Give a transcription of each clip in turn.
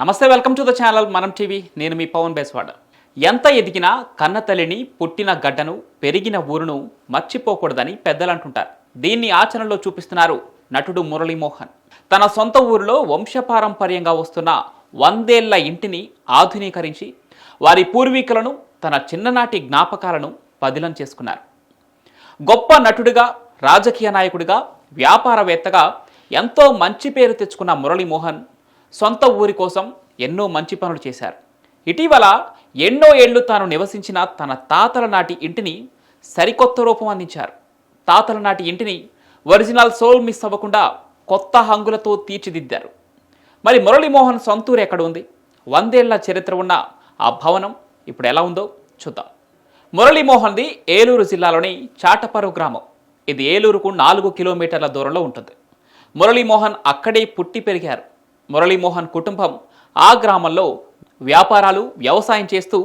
నమస్తే welcome to the channel Manam TV. నేను మీ పవన్ బేస్వాడ. ఎంత ఎదిగినా కన్న తల్లిని పుట్టిన గడ్డను పెరిగిన ఊరును మర్చిపోకూడదని పెద్దలు అంటుంటారు. దీన్ని ఆచరణలో చూపిస్తున్నారు నటుడు మురళీమోహన్. తన సొంత ఊరిలో వంశపారంపర్యంగా వస్తున్న వందేళ్ళ ఇంటిని ఆధునీకరించి వారి పూర్వీకులను తన చిన్ననాటి జ్ఞాపకాలను పదిలం చేసుకున్నారు. గొప్ప నటుడిగా రాజకీయ నాయకుడిగా వ్యాపారవేత్తగా ఎంతో మంచి పేరు తెచ్చుకున్న మురళీమోహన్ సొంత ఊరి కోసం ఎన్నో మంచి పనులు చేశారు. ఇటీవల ఎన్నో ఏళ్ళు తాను నివసించిన తన తాతల నాటి ఇంటిని సరికొత్త రూపం అందించారు. తాతల నాటి ఇంటిని ఒరిజినల్ సోల్ మిస్ అవ్వకుండా కొత్త హంగులతో తీర్చిదిద్దారు. మరి మురళీమోహన్ సొంతూరు ఎక్కడ ఉంది? వందేళ్ళ చరిత్ర ఉన్న ఆ భవనం ఇప్పుడు ఎలా ఉందో చూద్దాం. మురళీమోహన్ది ఏలూరు జిల్లాలోని చాటపరు గ్రామం. ఇది ఏలూరుకు నాలుగు కిలోమీటర్ల దూరంలో ఉంటుంది. మురళీమోహన్ అక్కడే పుట్టి పెరిగారు. మురళీమోహన్ కుటుంబం ఆ గ్రామంలో వ్యాపారాలు వ్యవసాయం చేస్తూ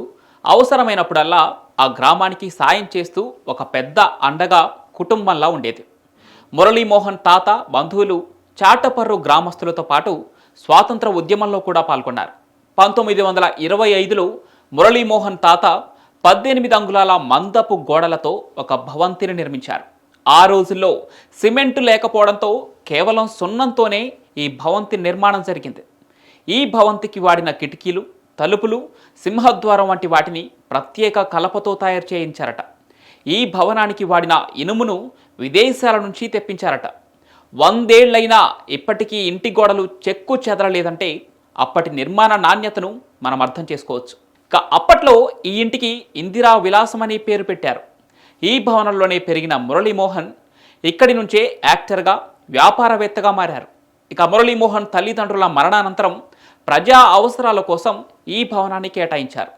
అవసరమైనప్పుడల్లా ఆ గ్రామానికి సాయం చేస్తూ ఒక పెద్ద అండగా కుటుంబంలా ఉండేది. మురళీమోహన్ తాత బంధువులు చాటపర్రు గ్రామస్తులతో పాటు స్వాతంత్ర ఉద్యమంలో కూడా పాల్గొన్నారు. పంతొమ్మిది వందల ఇరవై ఐదులో మురళీమోహన్ తాత పద్దెనిమిది అంగుళాల మందపు గోడలతో ఒక భవంతిని నిర్మించారు. ఆ రోజుల్లో సిమెంటు లేకపోవడంతో కేవలం సున్నంతోనే ఈ భవంతి నిర్మాణం జరిగింది. ఈ భవంతికి వాడిన కిటికీలు తలుపులు సింహద్వారం వంటి వాటిని ప్రత్యేక కలపతో తయారు చేయించారట. ఈ భవనానికి వాడిన ఇనుమును విదేశాల నుంచి తెప్పించారట. వందేళ్ళైనా ఇప్పటికీ ఇంటి గోడలు చెక్కు చెదరలేదంటే అప్పటి నిర్మాణ నాణ్యతను మనం అర్థం చేసుకోవచ్చు. ఇక అప్పట్లో ఈ ఇంటికి ఇందిరా విలాసం అనే పేరు పెట్టారు. ఈ భవనంలోనే పెరిగిన మురళీమోహన్ ఇక్కడి నుంచే యాక్టర్గా వ్యాపారవేత్తగా మారారు. ఇక మురళీమోహన్ తల్లిదండ్రుల మరణానంతరం ప్రజా అవసరాల కోసం ఈ భవనాన్ని కేటాయించారు.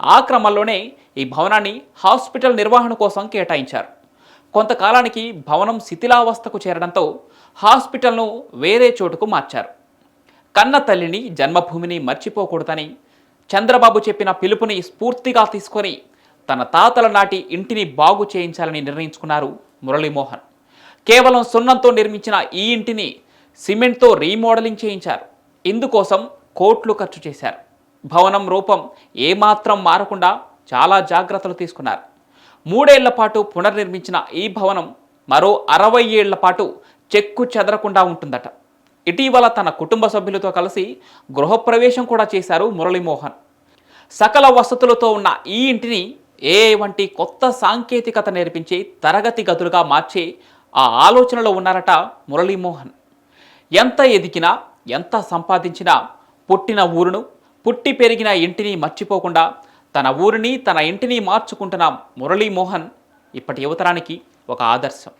ఆ క్రమంలోనే ఈ భవనాన్ని హాస్పిటల్ నిర్వహణ కోసం కేటాయించారు. కొంతకాలానికి భవనం శిథిలావస్థకు చేరడంతో హాస్పిటల్ను వేరే చోటుకు మార్చారు. కన్న తల్లిని జన్మభూమిని మర్చిపోకూడదని చంద్రబాబు చెప్పిన పిలుపుని స్ఫూర్తిగా తీసుకొని తన తాతల నాటి ఇంటిని బాగు చేయించాలని నిర్ణయించుకున్నారు మురళీమోహన్. కేవలం సున్నంతో నిర్మించిన ఈ ఇంటిని సిమెంట్తో రీమోడలింగ్ చేయించారు. ఇందుకోసం కోట్లు ఖర్చు చేశారు. భవనం రూపం ఏమాత్రం మారకుండా చాలా జాగ్రత్తలు తీసుకున్నారు. మూడేళ్ళ పాటు పునర్నిర్మించిన ఈ భవనం మరో అరవై ఏళ్ళ పాటు చెక్కు చెదరకుండా ఉంటుందట. ఇటీవల తన కుటుంబ సభ్యులతో కలిసి గృహప్రవేశం కూడా చేశారు మురళీమోహన్. సకల వసతులతో ఉన్న ఈ ఇంటిని ఏ వంటి కొత్త సాంకేతికత నేర్పించి తరగతి గదులుగా మార్చే ఆ ఆలోచనలో ఉన్నారట మురళీమోహన్. ఎంత ఎదిగినా ఎంత సంపాదించినా పుట్టిన ఊరును పుట్టి పెరిగిన ఇంటిని మర్చిపోకుండా తన ఊరిని తన ఇంటిని మార్చుకుంటున్న మురళీమోహన్ ఇప్పటి యువతరానికి ఒక ఆదర్శం.